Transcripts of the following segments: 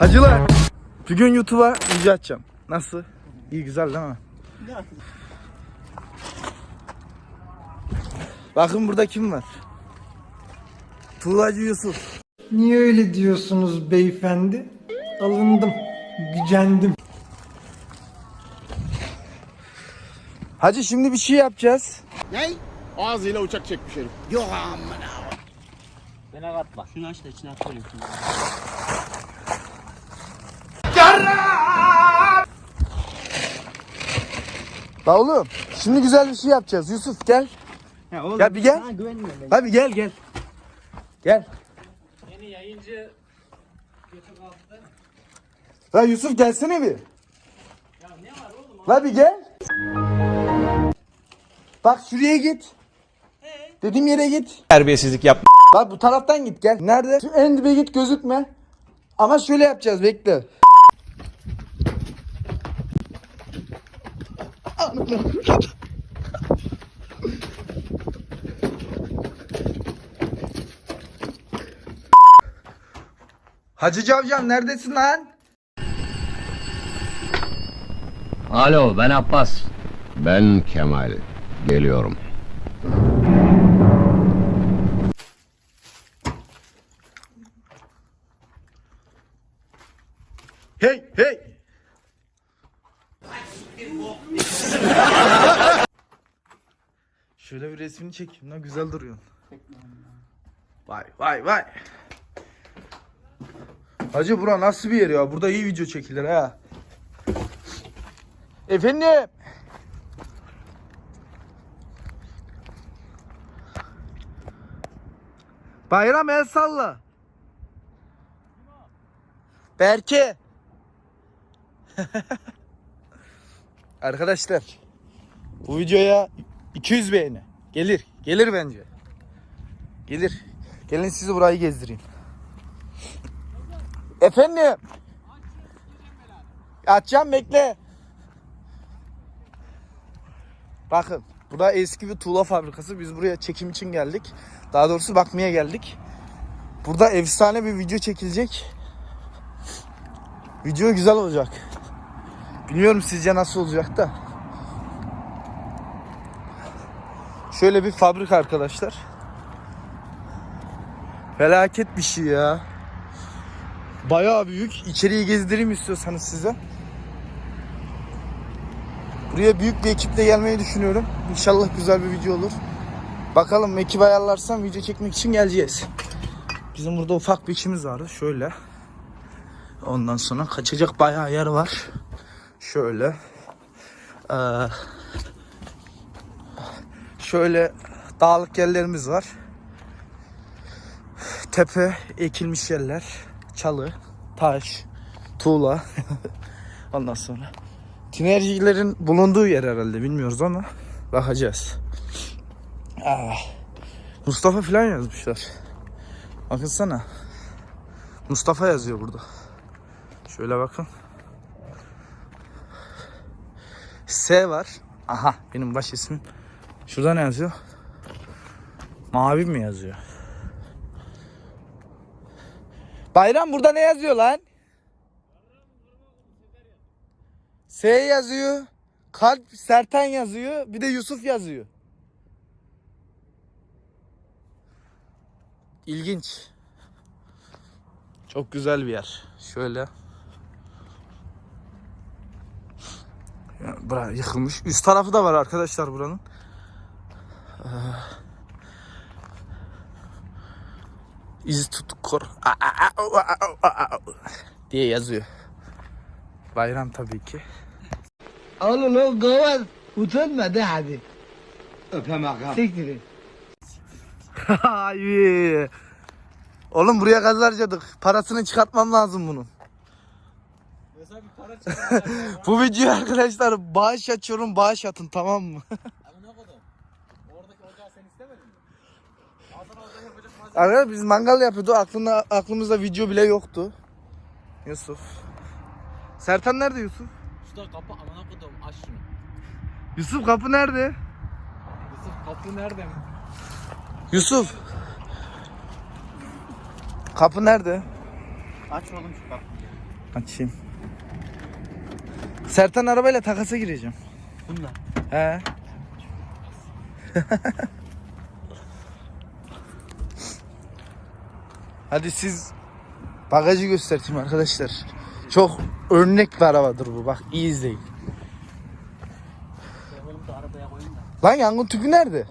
Hacılar. Bugün YouTube'a video açacağım. Nasıl? İyi güzel değil mi? Bakın burada kim var? Tuğlacı Yusuf. Niye öyle diyorsunuz beyefendi? Alındım, gücendim. Hacı şimdi bir şey yapacağız. Ne? Ağzıyla uçak çekmiş herif. Yok amına. Bana katma. Şunu aç da içine at La oğlum şimdi güzel bir şey yapacağız. Yusuf gel. Ya oğlum. Ya bir gel. Ben. Hadi gel gel. Gel. Yeni yayıncı La Yusuf gelsene bir. La bir gel. Bak şuraya git. Dediğim yere git. terbiyesizlik yapma. Bak bu taraftan git gel. Nerede? Şu en dibe git gözükme. Ama şöyle yapacağız bekle. Hacı Cavcan neredesin lan? Alo ben Abbas. Ben Kemal. Geliyorum. Şöyle bir resmini çekeyim lan güzel duruyorsun. Vay vay vay. Hacı bura nasıl bir yer ya? Burada iyi video çekilir ha. Efendim. Bayram el salla. Berke. Arkadaşlar bu videoya 200 beğeni gelir. Gelir bence. Gelir. Gelin sizi burayı gezdireyim. Efendim. Açacağım bekle. Bakın burada eski bir tuğla fabrikası. Biz buraya çekim için geldik. Daha doğrusu bakmaya geldik. Burada efsane bir video çekilecek. Video güzel olacak. Bilmiyorum sizce nasıl olacak da. Şöyle bir fabrika arkadaşlar. Felaket bir şey ya. Bayağı büyük. İçeriği gezdireyim istiyorsanız size. Buraya büyük bir ekiple gelmeyi düşünüyorum. İnşallah güzel bir video olur. Bakalım ekip ayarlarsam video çekmek için geleceğiz. Bizim burada ufak bir işimiz vardı. Şöyle. Ondan sonra kaçacak bayağı yer var. Şöyle. Ee, şöyle dağlık yerlerimiz var. Tepe, ekilmiş yerler, çalı, taş, tuğla. Ondan sonra tinercilerin bulunduğu yer herhalde bilmiyoruz ama bakacağız. Ah, Mustafa falan yazmışlar. Bakınsana. Mustafa yazıyor burada. Şöyle bakın. S var. Aha benim baş ismim. Şurada ne yazıyor? Mavi mi yazıyor? Bayram burada ne yazıyor lan? S yazıyor. Kalp Sertan yazıyor. Bir de Yusuf yazıyor. İlginç. Çok güzel bir yer. Şöyle. Bura yıkılmış. Üst tarafı da var arkadaşlar buranın. Ee, İz tutkor diye yazıyor. Bayram tabii ki. Oğlum o gavaz utanma de hadi. Öpem ağam. Siktir. Ay. Oğlum buraya gaz harcadık. Parasını çıkartmam lazım bunun. Bu video arkadaşlar bağış açıyorum bağış atın tamam mı? Amına kodum. Oradaki ocağı sen istemedin mi? Arkadaşlar biz mangal yapıyordu. Aklında, aklımızda video bile yoktu. Yusuf. Sertan nerede Yusuf? Usta kapı amına kodum aç şunu. Yusuf kapı nerede? Yusuf kapı nerede mi? Yusuf. Kapı nerede? Aç oğlum şu kapıyı. Açayım. Sertan arabayla takasa gireceğim. Bununla. He. Hadi siz bagajı göstereyim arkadaşlar. Çok örnek bir arabadır bu. Bak iyi izleyin. Lan yangın tüpü nerede?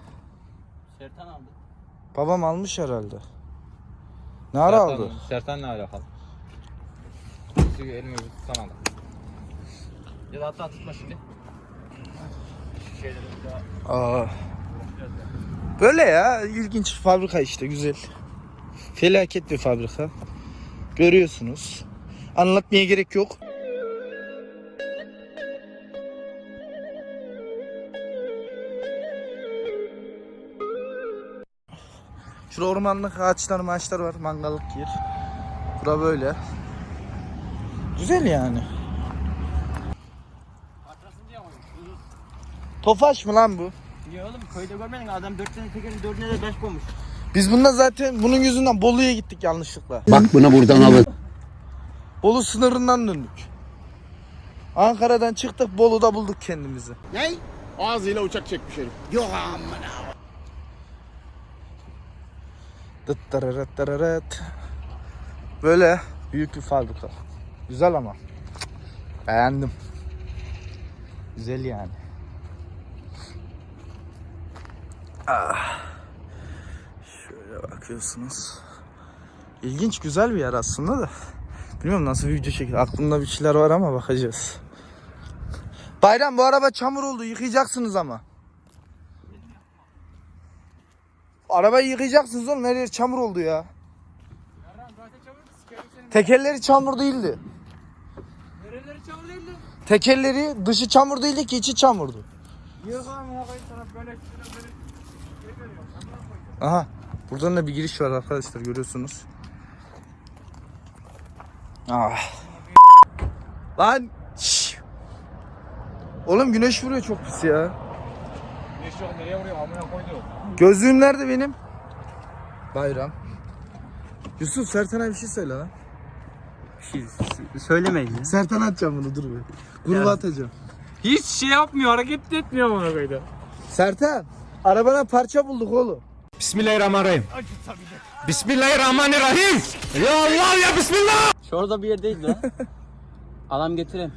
Sertan aldı. Babam almış herhalde. Ne ara aldı? Sertan ne alakalı? Tutsana da. Ya da hatta tutma şimdi. Şu şeyleri bir daha Aa. Böyle ya ilginç fabrika işte güzel. Felaket bir fabrika. Görüyorsunuz. Anlatmaya gerek yok. Şurada ormanlık ağaçlar maaşlar var. Mangallık yer. Bura böyle. Güzel yani. Tofaş mı lan bu? Niye oğlum köyde görmedin adam 4 tane tekerin 4'üne de 5 koymuş. Biz bunda zaten bunun yüzünden Bolu'ya gittik yanlışlıkla. Bak bunu buradan alın. Bolu sınırından döndük. Ankara'dan çıktık Bolu'da bulduk kendimizi. Ne? Ağzıyla uçak çekmiş herif. Yok amına. Dıttırırıttırırıt. Böyle büyük bir fabrika. Güzel ama. Beğendim. Güzel yani. Ah. Şöyle bakıyorsunuz. İlginç güzel bir yer aslında da. Bilmiyorum nasıl bir video çekilir. Aklımda bir şeyler var ama bakacağız. Bayram bu araba çamur oldu yıkayacaksınız ama. Arabayı yıkayacaksınız oğlum her yer çamur oldu ya. Tekerleri çamur değildi. Nereleri çamur değildi? Tekerleri dışı çamur değildi ki içi çamurdu. Koy sana böyle böyle. Aha. Buradan da bir giriş var arkadaşlar görüyorsunuz. Ah. Lan. şş. Oğlum güneş vuruyor çok pis ya. Güneş yok nereye vuruyor amına koydu. Gözlüğüm nerede benim? Bayram. Yusuf Sertan'a bir şey söyle lan. Söylemeyin ya. Sertan atacağım bunu dur bir. Gruba atacağım. Hiç şey yapmıyor hareket etmiyor bana koydu. Sertan. Arabana parça bulduk oğlum. Bismillahirrahmanirrahim. Bismillahirrahmanirrahim. Ya Allah ya Bismillah. Şurada bir yerdeydi lan. Adam getireyim.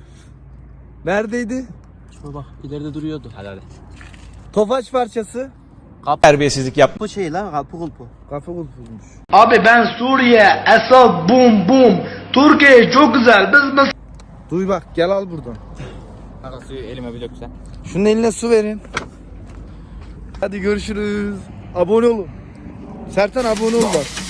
Neredeydi? Şurada bak ileride duruyordu. Hadi hadi. Tofaş parçası. Terbiyesizlik yap. Bu şey lan kapı kulpu. Kapı kulpuymuş. Abi ben Suriye, Esad, bum bum. Türkiye çok güzel. Biz biz Duy bak gel al buradan. Kanka suyu elime bir döksen. Şunun eline su verin. Hadi görüşürüz. Abone olun. Sertan abone ol bak.